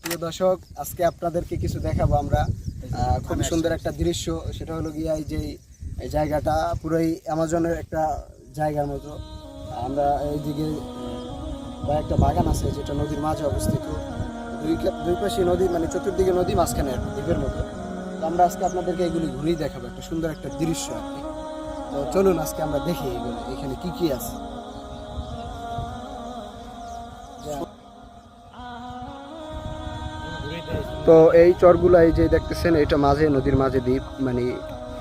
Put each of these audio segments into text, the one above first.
প্রিয় দর্শক আজকে আপনাদেরকে কিছু দেখাবো আমরা। আহ, খুবই সুন্দর একটা দৃশ্য সেটা হলো গিয়া যে এই জায়গাটা পুরোই অ্যামাজনের একটা জায়গার মতো। আমরা এইদিকে বা একটা বাগান আছে যেটা নদীর মাঝে অবস্থিত। দুই দুই পাশে নদী মানে চতুর্দিকে নদী, মাঝখানে দ্বীপের মতো। তো আমরা আজকে আপনাদেরকে এগুলি ঘুরিয়ে দেখাবো, একটা সুন্দর একটা দৃশ্য আর কি। তো চলুন আজকে আমরা দেখি এগুলো, এখানে কি কি আছে। তো এই চরগুলা, এই যে দেখতেছেন, এটা মাঝে, নদীর মাঝে দ্বীপ মানে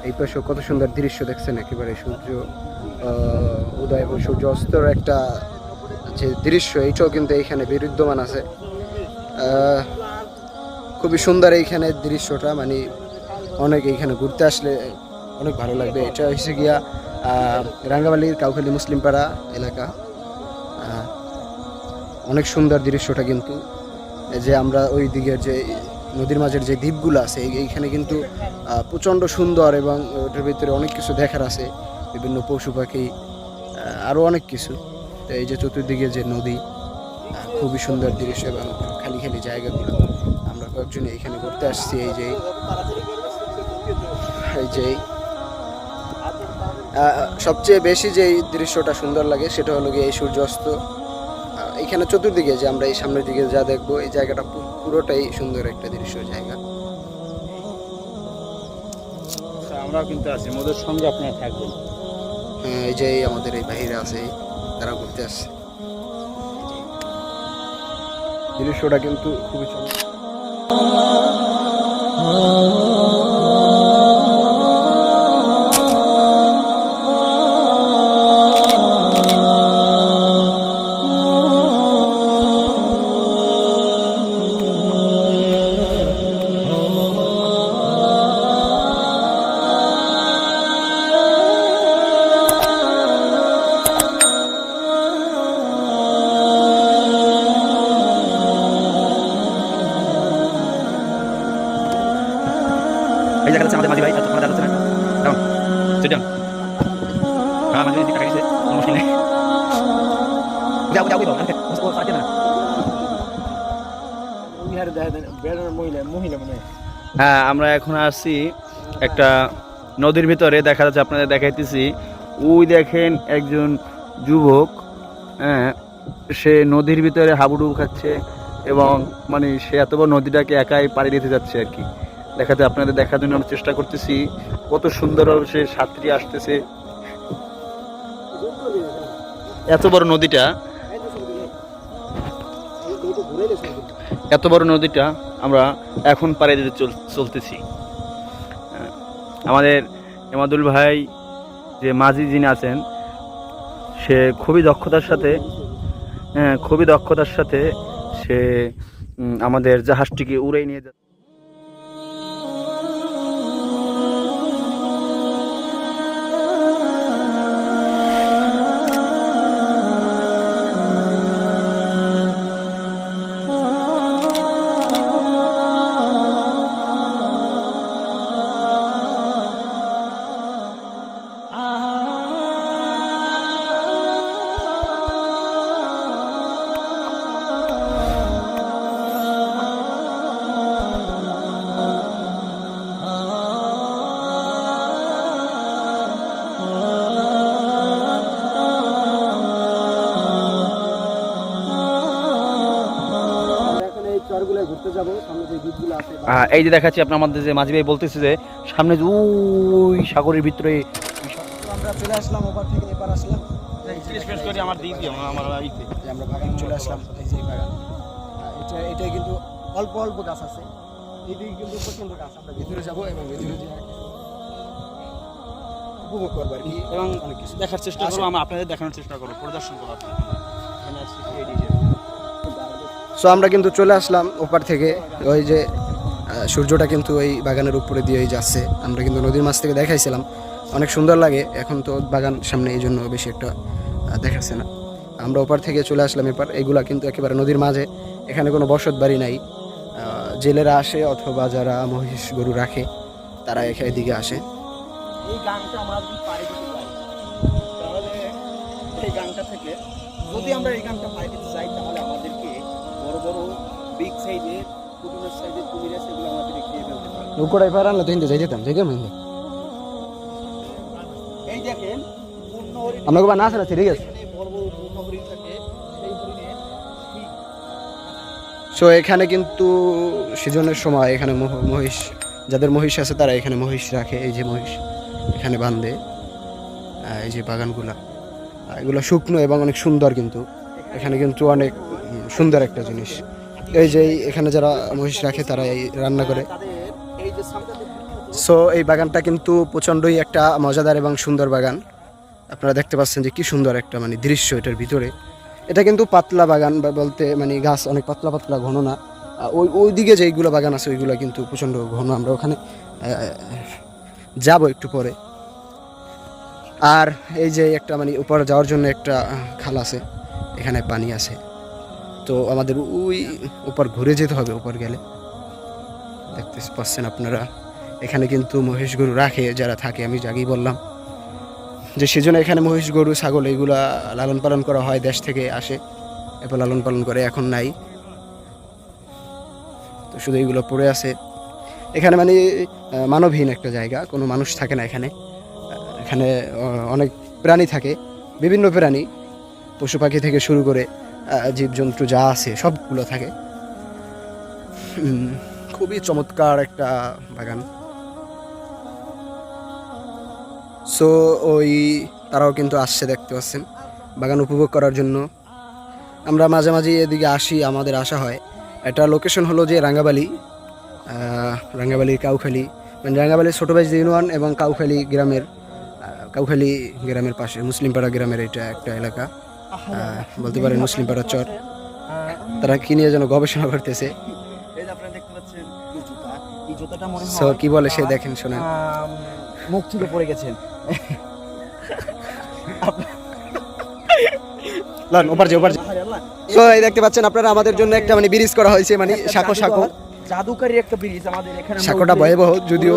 এই পাশে কত সুন্দর দৃশ্য দেখছেন, একেবারে সূর্য উদয় এবং সূর্য অস্তর একটা যে দৃশ্য, এইটাও কিন্তু এইখানে বিরুদ্ধমান আছে। খুবই সুন্দর এইখানে দৃশ্যটা মানে অনেক এইখানে ঘুরতে আসলে অনেক ভালো লাগবে। এটা হচ্ছে গিয়া আহ, কাউখালি মুসলিম পাড়া এলাকা অনেক সুন্দর দৃশ্যটা কিন্তু। যে আমরা ওই দিকের যে নদীর মাঝের যে দ্বীপগুলো আছে এই- এইখানে কিন্তু প্রচণ্ড সুন্দর এবং ওটার ভিতরে অনেক কিছু দেখার আছে। বিভিন্ন পশু পাখি আরও অনেক কিছু। তো এই যে চতুর্দিকে যে নদী খুবই সুন্দর দৃশ্য এবং খালি খালি জায়গাগুলো। আমরা কয়েকজন এখানে ঘুরতে আসছি এই যে এই যে সবচেয়ে বেশি যে দৃশ্যটা সুন্দর লাগে সেটা হলো গিয়ে এই সূর্যাস্ত। এখানে চতুর্দিকে যে আমরা এই সামনের দিকে যা দেখব এই জায়গাটা পুরোটাই সুন্দর একটা দৃশ্য জায়গা। আচ্ছা, আমরাও কিন্তু আছি মোদের সঙ্গে আপনারা থাকবেন। হ্যাঁ, এই যে আমাদের এই বাহিরে আছে তারা ঘুরতে আসছে। দৃশ্যটা কিন্তু খুবই সুন্দর দেখা যাচ্ছে আমাদের ভাই না। হ্যাঁ গেছে মুশকিল নেই। যাও যাও না। হ্যাঁ আমরা এখন আসছি একটা নদীর ভিতরে, দেখা যাচ্ছে আপনাদের দেখাইতেছি। ওই দেখেন একজন যুবক হ্যাঁ সে নদীর ভিতরে হাবুডুবু খাচ্ছে এবং মানে সে এত বড় নদীটাকে একাই পাড়ি দিতে যাচ্ছে আর কি। দেখাতে আপনাদের দেখার জন্য আমরা চেষ্টা করতেছি। কত সুন্দরভাবে সে সাঁতরি আসতেছে। এত বড় নদীটা। এত বড় নদীটা আমরা এখন পাড়ে দিতে চল- চলতেছি। আমাদের এমাদুল ভাই যে মাঝি যিনি আছেন, সে খুবই দক্ষতার সাথে হ্যাঁ খুবই দক্ষতার সাথে সে আমাদের জাহাজটিকে উড়ে নিয়ে যাচ্ছে। ঘুরতে যাব সামনে যে দ্বীপগুলো আছে এই যে দেখাচ্ছি আপনার আমাদের যে মাঝি ভাই বলতেছে যে সামনে যে ওই সাগরের ভিতরে আমরা চলে আসলাম ওপার থেকে এপার আসলাম। করে আমার দিয়ে আমার ইতে আমরা বাগানে চলে আসলাম। এই যে বাগান। এটা এটাই কিন্তু অল্প অল্প গাছ আছে। কিন্তু প্রচণ্ড গাছ। আমরা ভিতরে যাব এবং ভিতরে যে উপভোগ করব আর কি। এবং অনেক কিছু দেখার চেষ্টা করব। আমরা আপনাদের দেখানোর চেষ্টা করব প্রদর্শন করব আপনাদের। সো আমরা কিন্তু চলে আসলাম ওপার থেকে। ওই যে সূর্যটা কিন্তু ওই বাগানের উপরে দিয়েই যাচ্ছে। আমরা কিন্তু নদীর মাছ থেকে দেখাইছিলাম। অনেক সুন্দর লাগে। এখন তো বাগান সামনে এই জন্য বেশি একটা দেখাচ্ছে না। আমরা ওপার থেকে চলে আসলাম এপার। এগুলা কিন্তু একেবারে নদীর মাঝে। এখানে কোনো বসত বাড়ি নাই। জেলেরা আসে অথবা যারা মহিষ গরু রাখে, তারা এখানে এদিকে আসে। গানটা যদি থেকে যদি আমরা এই গানটা আমাদেরকে বড় বড় বিগ সাইজের কুটুমের সাইজের কুমিরের সেগুলো আমাদের খেয়ে ফেলতে পারে নৌকোটাই পারান না তো হিন্দে যাই যেতাম যাই কেমন এই দেখেন পূর্ণ হরিণ। আমরা গোবা না না ঠিক আছে। এখানে বড় বড় পূর্ণ হরিণ থাকে সেই হরিণের সো এখানে কিন্তু সিজনের সময় এখানে মহিষ যাদের মহিষ আছে তারা এখানে মহিষ রাখে এই যে মহিষ এখানে বাঁধে আহ, এই যে বাগানগুলা। এগুলো শুকনো এবং অনেক সুন্দর কিন্তু। এখানে কিন্তু অনেক সুন্দর একটা জিনিস। এই যে এখানে যারা মহিষ রাখে, তারা এই রান্না করে। সো এই বাগানটা কিন্তু প্রচণ্ডই একটা মজাদার এবং সুন্দর বাগান। আপনারা দেখতে পাচ্ছেন যে কি সুন্দর একটা মানে দৃশ্য এটার ভিতরে। এটা কিন্তু পাতলা বাগান বলতে মানে গাছ অনেক পাতলা পাতলা, ঘন না। ওই ওই দিকে যেইগুলো বাগান আছে, ওইগুলো কিন্তু প্রচণ্ড ঘন। আমরা ওখানে যাব একটু পরে। আর এই যে একটা মানে উপরে যাওয়ার জন্য একটা খাল আছে। এখানে পানি আছে। তো আমাদের ওই উপর ঘুরে যেতে হবে, উপর গেলে। দেখতে পাচ্ছেন আপনারা, এখানে কিন্তু মহিষ গরু রাখে, যারা থাকে, আমি আগেই বললাম। যে সেজন্য এখানে মহিষ গরু, ছাগল, এগুলা লালন পালন করা হয়, দেশ থেকে আসে। এরপর লালন পালন করে, এখন নাই। তো শুধু এগুলো পড়ে আছে। এখানে মানে মানবহীন একটা জায়গা, কোনো মানুষ থাকে না এখানে। এখানে অনেক প্রাণী থাকে, বিভিন্ন প্রাণী, পশু পাখি থেকে শুরু করে জীবজন্তু যা আছে, সবগুলো থাকে। খুবই চমৎকার একটা বাগান। সো ওই তারাও কিন্তু আসছে দেখতে পাচ্ছেন, বাগান উপভোগ করার জন্য। আমরা মাঝে মাঝে এদিকে আসি, আমাদের আসা হয়। এটা লোকেশন হলো যে রাঙ্গাবালি রাঙ্গাবালির কাউখালী। মানে রাঙ্গাবালির ছোটোবাইজ ইউনিয়ন এবং কাউখালী গ্রামের কাউখালী গ্রামের পাশে, মুসলিমপাড়া গ্রামের এটা একটা এলাকা। বলতে পারেন মুসলিমপাড়া চর। তারা কি নিয়ে যেন গবেষণা করতেছে। কি বলে সে দেখেন শোনেন। মুখ থেকে পড়ে গেছেন। লন ওপার যে ওপার যে। আরে আল্লাহ, তো এই দেখতে পাচ্ছেন আপনারা আমাদের জন্য একটা মানে ব্রিজ করা হয়েছে মানে সাঁকো সাঁকো। জাদুকারী একটা ব্রিজ আমাদের এখানে আমরা সাঁকোটা ভয়াবহ যদিও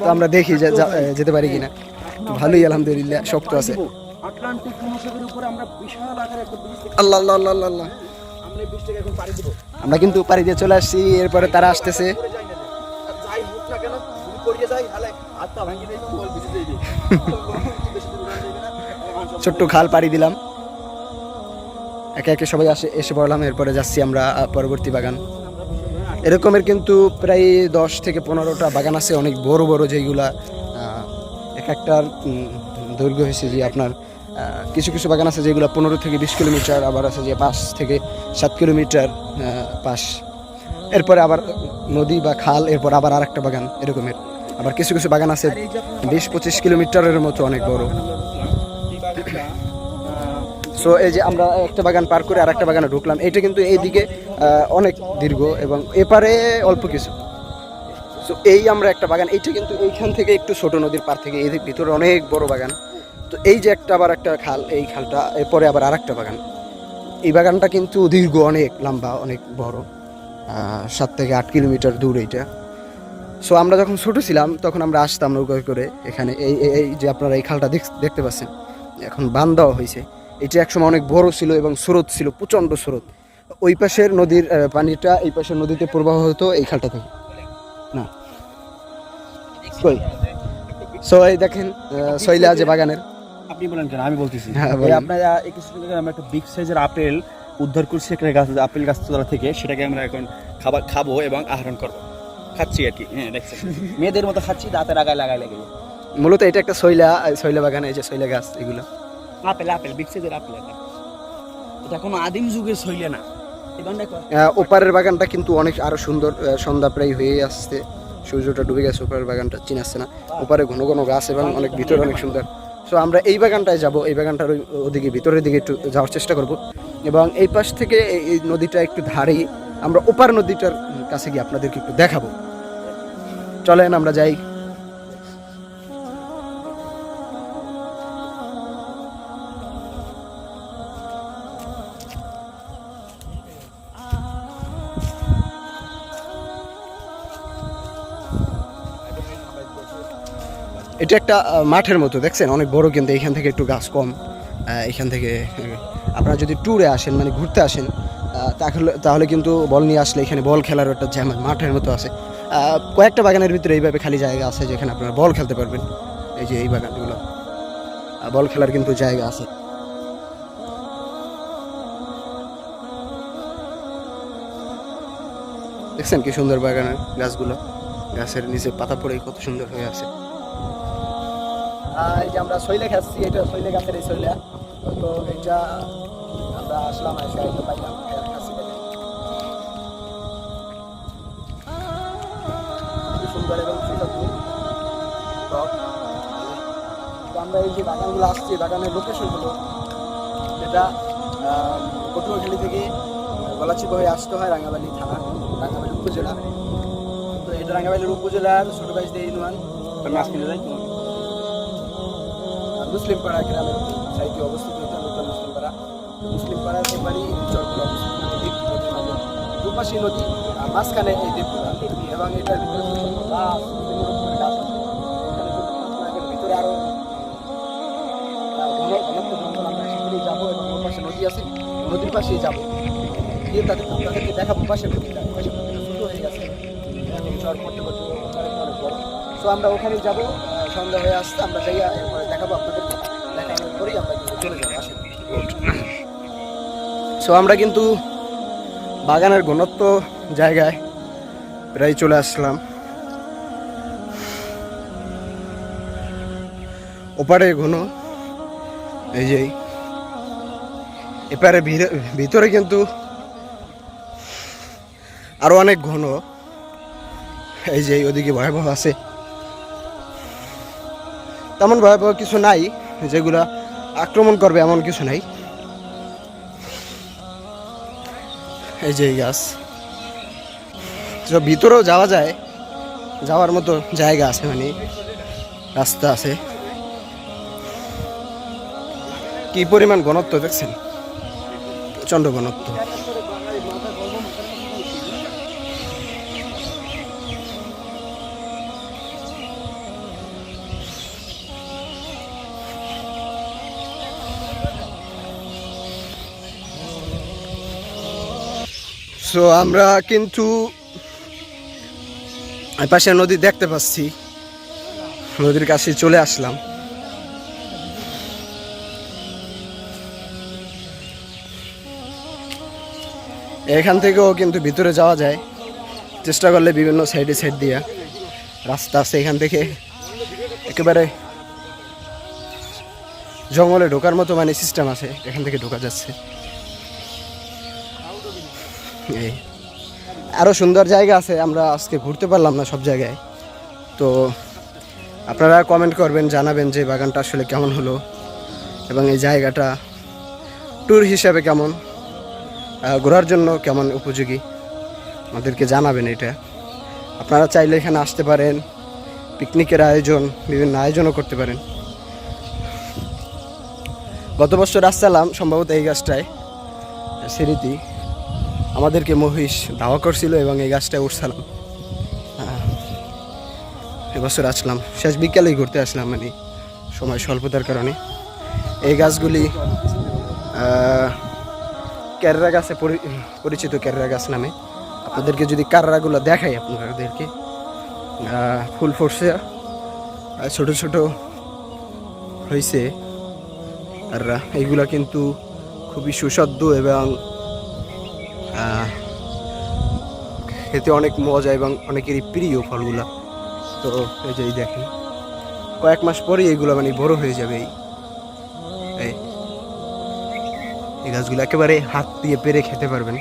তো আমরা দেখি। যেতে পারি কিনা। ভালোই আলহামদুলিল্লাহ শক্ত আছে। আটলান্টিক মহাসাগরের উপরে আমরা বিশাল আকারের একটা ব্রিজ আল্লাহ আল্লাহ আল্লাহ আল্লাহ, আমরা এই ব্রিজটাকে এখন পাড়ি দেবো। আমরা কিন্তু পাড়ি দিয়ে চলে আসছি এরপরে তারা আসতেছে। যাই হোক না কেন পড়িয়ে যাই বল উড়ান যাইবে না আমার ছোট্ট খাল পাড়ি দিলাম। একে একে সবাই আসে এসে পড়লাম এরপরে যাচ্ছি আমরা পরবর্তী বাগান। এরকমের কিন্তু প্রায় দশ থেকে পনেরোটা বাগান আছে অনেক বড় বড় যেগুলা এক একটার দৈর্ঘ্য হয়েছে যে আপনার কিছু কিছু বাগান আছে যেগুলো পনেরো থেকে বিশ কিলোমিটার, আবার আছে যে পাঁচ থেকে সাত কিলোমিটার পাশ। এরপরে আবার নদী বা খাল, এরপর আবার আর একটা বাগান এরকমের। আবার কিছু কিছু বাগান আছে বিশ পঁচিশ কিলোমিটারের মতো অনেক বড়। সো এই যে আমরা একটা বাগান পার করে আর একটা বাগানে ঢুকলাম, এটা কিন্তু এইদিকে অনেক দীর্ঘ এবং এপারে অল্প কিছু। সো এই আমরা একটা বাগান, এইটা কিন্তু এইখান থেকে একটু ছোট নদীর পার থেকে এই ভিতরে অনেক বড় বাগান। তো এই যে একটা আবার একটা খাল, এই খালটা, এরপরে আবার আর একটা বাগান। এই বাগানটা কিন্তু দীর্ঘ, অনেক লম্বা, অনেক বড় সাত থেকে আট কিলোমিটার দূর এইটা। সো আমরা যখন ছোটো ছিলাম, তখন আমরা আসতাম নৌকা করে এখানে। এই, এই- যে আপনারা এই খালটা দেখ- দেখতে পাচ্ছেন, এখন বান দেওয়া হয়েছে। এটি একসময় অনেক বড় ছিল এবং স্রোত ছিল, প্রচণ্ড স্রোত। ওই পাশের নদীর পানিটা এই পাশের নদীতে প্রবাহ হতো এই খালটা থেকে। না। সো এই দেখেন শৈলা যে বাগানের আপনি বলেন কেন? আমি বলতেছি। হ্যাঁ। আপনার কিছুদিন আমরা একটা বিগ সাইজের আপেল উদ্ধার করছি একটা গাছ আপেল গাছ তোলা থেকে। সেটাকে আমরা এখন খাবার খাব এবং আহরণ করব। খাচ্ছি আর কি। হ্যাঁ দেখছেন। মেয়েদের মতো খাচ্ছি দাঁতের আগায় লাগায় লেগে মূলত এটা একটা শৈলা শৈলা বাগান এই যে শৈলা গাছ এগুলো। আপেল আপেল বিগ সাইজের আপেল এটা। কোনো আদিম যুগের শৈলে না। ওপারের বাগানটা কিন্তু অনেক আরও সুন্দর সন্ধ্যা প্রায় হয়ে আসছে। সূর্যটা ডুবে গেছে ওপারের বাগানটা চিনাচ্ছে না। ওপারে ঘন ঘন গাছ এবং অনেক ভিতরে অনেক সুন্দর। সো আমরা এই বাগানটায় যাব, এই বাগানটার ওদিকে, ভিতরের দিকে একটু যাওয়ার চেষ্টা করব। এবং এই পাশ থেকে এই নদীটা একটু ধারেই আমরা ওপার নদীটার কাছে গিয়ে আপনাদেরকে একটু দেখাবো। চলেন, আমরা যাই। এটা একটা মাঠের মতো, দেখছেন? অনেক বড় কিন্তু এখান থেকে একটু গাছ কম। এখান থেকে আপনারা যদি ট্যুরে আসেন মানে ঘুরতে আসেন তাহলে তাহলে কিন্তু বল নিয়ে আসলে এখানে বল খেলার একটা যেমন মাঠের মতো আছে। কয়েকটা বাগানের ভিতরে এইভাবে খালি জায়গা আছে যেখানে আপনারা বল খেলতে পারবেন। এই যে এই বাগানগুলো। বল খেলার কিন্তু জায়গা আছে। দেখছেন কি সুন্দর বাগানের গাছগুলো? গাছের নিচে পাতা পড়ে কত সুন্দর হয়ে আছে। এই যে আমরা শৈলে খাচ্ছি, এটা শৈলে গাছের এই শৈলা। তো এটা আমরা আসলাম পাইলাম সুন্দর এবং। তো আমরা এই যে বাগানগুলো আসছি, বাগানের লোকেশনগুলো যেটা পটুয়াখালী থেকে গলাচিপা হয়ে আসতে হয় রাঙ্গাবালি থানা রাঙ্গাবালি উপজেলা। তো এটা রাঙ্গাবালির উপজেলার ছোট বাইশ দিয়ে ইউনিয়ন মুসলিম পাড়া গ্রামের সাইডে অবস্থিত এটা নতুন মুসলিম পাড়া। মানে দ্বীপ নদীর মাঝে দুপাশে নদী আর মাঝখানে এই দেবপুরা। এবং এটার ভিতরে ভিতরে আরও আহ, ঘন ঘনত্ব জঙ্গল আমরা সেখানেই যাব এবং পাশে নদী আছে। নদীর পাশেই যাব। গিয়ে তাদের তাদেরকে দেখাবো পাশে পাশে হয়ে গেছে। চর করতে করতে অনেক বড়। সো আমরা ওখানেই যাব। সন্ধ্যা হয়ে আমরা এরপরে দেখাবো আসেন। সো আমরা কিন্তু বাগানের ঘনত্ব জায়গায় প্রায় চলে আসলাম। ওপারে ঘন, এই যে এপারে ভিতরে কিন্তু আরও অনেক ঘন, এই যে ওদিকে ভয়াবহ আছে। তেমন ভয়াবহ কিছু নাই যেগুলা আক্রমণ করবে এমন কিছু নাই। এই যে গাছ। ভিতরেও যাওয়া যায়, যাওয়ার মতো জায়গা আছে মানে রাস্তা আছে। কি পরিমাণ ঘনত্ব দেখছেন? প্রচণ্ড ঘনত্ব। সো আমরা কিন্তু পাশে নদী দেখতে পাচ্ছি। নদীর কাছে চলে আসলাম। এখান থেকেও কিন্তু ভিতরে যাওয়া যায়। চেষ্টা করলে বিভিন্ন সাইডে সাইড দিয়ে রাস্তা আছে এখান থেকে। একেবারে জঙ্গলে ঢোকার মতো মানে সিস্টেম আছে, এখান থেকে ঢোকা যাচ্ছে। আরও সুন্দর জায়গা আছে, আমরা আজকে ঘুরতে পারলাম না সব জায়গায়। তো আপনারা কমেন্ট করবেন, জানাবেন যে বাগানটা আসলে কেমন হলো এবং এই জায়গাটা ট্যুর হিসাবে কেমন ঘোরার জন্য কেমন উপযোগী, আমাদেরকে জানাবেন এটা। আপনারা চাইলে এখানে আসতে পারেন পিকনিকের আয়োজন, বিভিন্ন আয়োজনও করতে পারেন। গত বছর আসছিলাম, সম্ভবত এই গাছটায় সিঁড়িতি আমাদেরকে মহিষ দাওয়া করছিল এবং এই গাছটায় উঠছিলাম। এবছর আসলাম। শেষ বিকালেই ঘুরতে আসলাম মানে সময় স্বল্পতার কারণে। এই গাছগুলি ক্যারেরা গাছে পরিচিত ক্যারেরা গাছ নামে। আপনাদেরকে যদি কাররাগুলো দেখাই আপনাদেরকে। ফুল আহ, ছোট ছোট হয়েছে আর এইগুলা কিন্তু খুবই সুস্বাদু এবং খেতে অনেক মজা এবং অনেকেরই প্রিয় ফলগুলো। তো এই যে দেখেন, কয়েক মাস পরেই এইগুলো মানে বড় হয়ে যাবে এই। এই গাছগুলো একেবারে হাত দিয়ে পেরে খেতে পারবেন।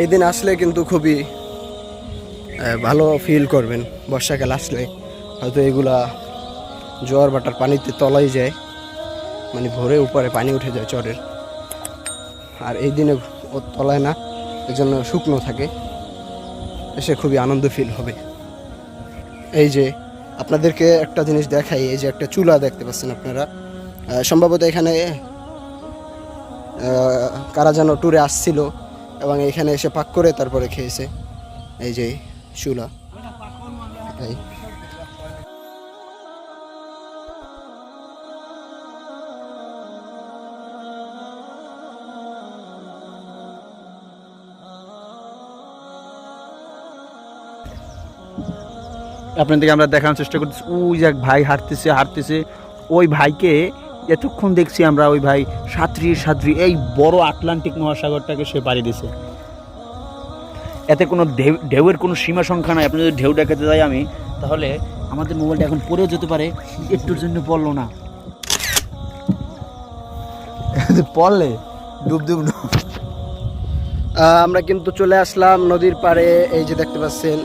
এই দিন আসলে কিন্তু খুবই ভালো ফিল করবেন। বর্ষাকাল আসলে, হয়তো এগুলা জোয়ার বাটার পানিতে তলাই যায়। মানে ভোরে উপরে পানি উঠে যায় চরের। আর এই দিনে ও তলায় না এই জন্য শুকনো থাকে, এসে খুবই আনন্দ ফিল হবে। এই যে আপনাদেরকে একটা জিনিস দেখাই, এই যে একটা চুলা দেখতে পাচ্ছেন আপনারা। সম্ভবত এখানে কারা যেন ট্যুরে আসছিল এবং এখানে এসে পাক করে তারপরে খেয়েছে। এই যে চুলা। এই আপনাদেরকে আমরা দেখানোর চেষ্টা করতেছি। ওই যে এক ভাই হাঁটতেছে হাঁটতেছে। ওই ভাইকে এতক্ষণ দেখছি আমরা ওই ভাই সাঁতরি সাঁতরি এই বড় আটলান্টিক মহাসাগরটাকে সে পাড়ি দিছে। এতে কোনো ঢেউ ঢেউয়ের কোনো সীমা সংখ্যা নাই। আপনি যদি ঢেউ দেখাতে যাই আমি তাহলে আমাদের মোবাইলটা এখন পড়েও যেতে পারে। একটুর জন্য পড়ল না। পড়লে? ডুব ডুব ডুব আমরা কিন্তু চলে আসলাম নদীর পাড়ে। এই যে দেখতে পাচ্ছেন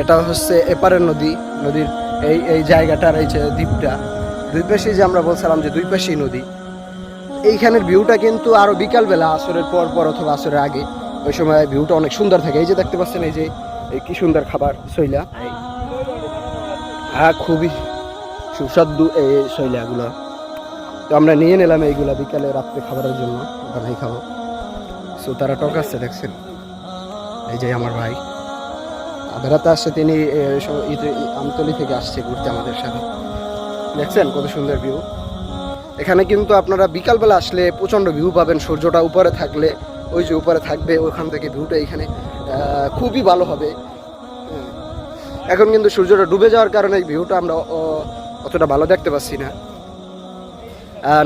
এটা হচ্ছে এপারের নদী, নদীর এই এই জায়গাটার এই যে দ্বীপটা। দুই পাশে যে আমরা বলছিলাম যে দুই পাশেই নদী। এইখানের ভিউটা কিন্তু আরও বিকালবেলা, আসরের পর পর অথবা আসরের আগে, ওই সময় ভিউটা অনেক সুন্দর থাকে। এই যে দেখতে পাচ্ছেন, এই যে, এই কি সুন্দর খাবার শৈলা হ্যাঁ খুবই সুস্বাদু এই শৈলাগুলো তো আমরা নিয়ে নিলাম এইগুলা বিকালে রাত্রে খাবারের জন্য। বানাই খাব। সো তারা টকাচ্ছে দেখছেন? এই যে আমার ভাই। বেড়াতে আসছে তিনি আমতলি থেকে আসছে ঘুরতে আমাদের সাথে। দেখছেন কত সুন্দর ভিউ এখানে কিন্তু আপনারা বিকালবেলা আসলে প্রচণ্ড ভিউ পাবেন, সূর্যটা উপরে থাকলে, ওই যে উপরে থাকবে, ওখান থেকে ভিউটা এখানে খুবই ভালো হবে। এখন কিন্তু সূর্যটা ডুবে যাওয়ার কারণে ভিউটা আমরা অতটা ভালো দেখতে পাচ্ছি না।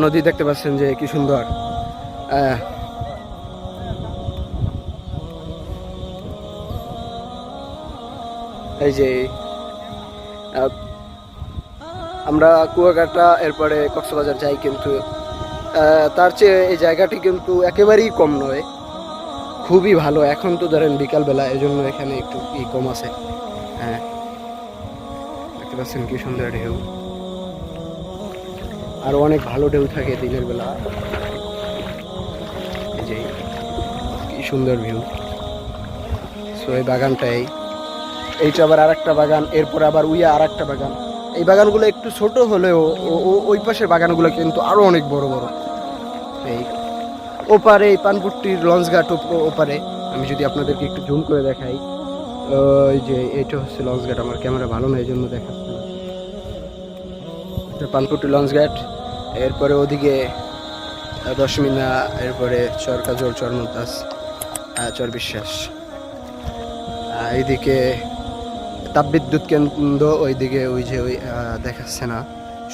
নদী দেখতে পাচ্ছেন যে কি সুন্দর। এই যে আমরা কুয়াকাটা এরপরে কক্সবাজার যাই কিন্তু তার চেয়ে এই জায়গাটি কিন্তু একেবারেই কম নয়, খুবই ভালো। এখন তো ধরেন বিকালবেলা এই জন্য এখানে একটু ই কম আছে। হ্যাঁ। দেখতে পাচ্ছেন কি সুন্দর ঢেউ। আরও অনেক ভালো ঢেউ থাকে দিনের বেলা। এই যে, কি সুন্দর ভিউ সো, এই বাগানটাই এইটা আবার আরেকটা বাগান, এরপর আবার উইয়া আরেকটা বাগান। এই বাগানগুলো একটু ছোট হলেও ওই পাশের বাগানগুলো কিন্তু আরও অনেক বড় বড়। এই ওপারে এই পানপুট্টির লঞ্চ ঘাট ওপ- ওপারে। আমি যদি আপনাদেরকে একটু জুম করে দেখাই, ওই যে এইটা হচ্ছে লঞ্চ ঘাট, আমার ক্যামেরা ভালো না এই জন্য দেখাচ্ছে না। এটা লঞ্চ ঘাট, এরপরে ওদিকে দশমিনা, এরপরে চর কাজল চর মন্তাজ চর বিশ্বাস এইদিকে তাপবিদ্যুৎ কেন্দ্র ওইদিকে ওই যে ওই দেখাচ্ছে না।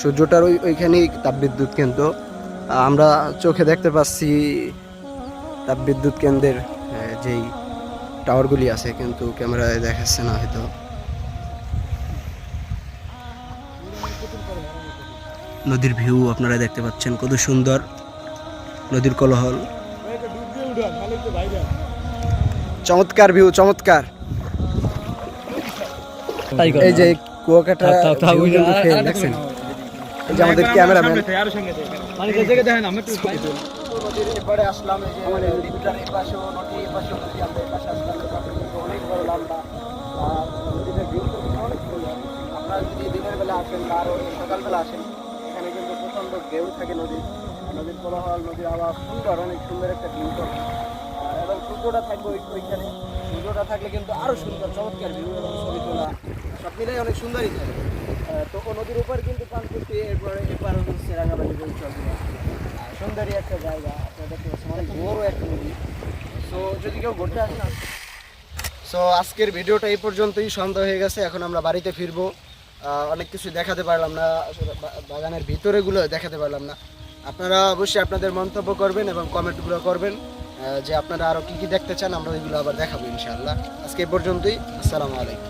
সূর্যটার ওই, ওইখানেই তাপবিদ্যুৎ কেন্দ্র। আমরা চোখে দেখতে পাচ্ছি তাপবিদ্যুৎ কেন্দ্রের যেই টাওয়ারগুলি আছে, কিন্তু ক্যামেরায় দেখাচ্ছে না হয়তো। নদীর ভিউ আপনারা দেখতে পাচ্ছেন, কত সুন্দর। নদীর কোলাহল। চমৎকার ভিউ, চমৎকার। এই যে কুয়াকাটা দেখছেন? এই যে আমাদের ক্যামেরাম্যান। নদীর আসলাম এই যে আমাদের দ্বীপটার এই পাশেও নদী এই পাশেও নদী আমরা এই পাশে আসলাম। এই পাশে কিন্তু অনেক বড় লম্বা। আর নদীর ভিউ অনেক আপনারা যদি দিনের বেলা আসেন বা সকালবেলা আসেন এখানে কিন্তু প্রচণ্ড ঢেউ থাকে নদীর। নদীর কোলাহল নদীর আওয়াজ সুন্দর অনেক সুন্দর একটা ভিউ সূর্যটা থাকবে ওই ওইখানে। সূর্যটা থাকলে কিন্তু আরও সুন্দর, চমৎকার ভিউ এবং ছবি তোলা। সব মিলাই অনেক সুন্দরই থাকে। তো নদীর উপর কিন্তু পানকুটি এরপরে এপার হচ্ছে রাঙাবাড়ি চলবে। সুন্দরই একটা জায়গা আপনারা দেখতে পাচ্ছেন অনেক বড় একটা নদী। সো যদি কেউ ঘুরতে আসেন সো আজকের ভিডিওটা এই পর্যন্তই, সন্ধ্যা হয়ে গেছে, এখন আমরা বাড়িতে ফিরবো। অনেক কিছু দেখাতে পারলাম না বাগানের ভিতরেগুলো দেখাতে পারলাম না। আপনারা অবশ্যই আপনাদের মন্তব্য করবেন এবং কমেন্টগুলো করবেন। যে আপনারা আরও কী কী দেখতে চান, আমরা ওইগুলো আবার দেখাবো ইনশাআল্লাহ। আজকে পর্যন্তই, আসসালামু আলাইকুম।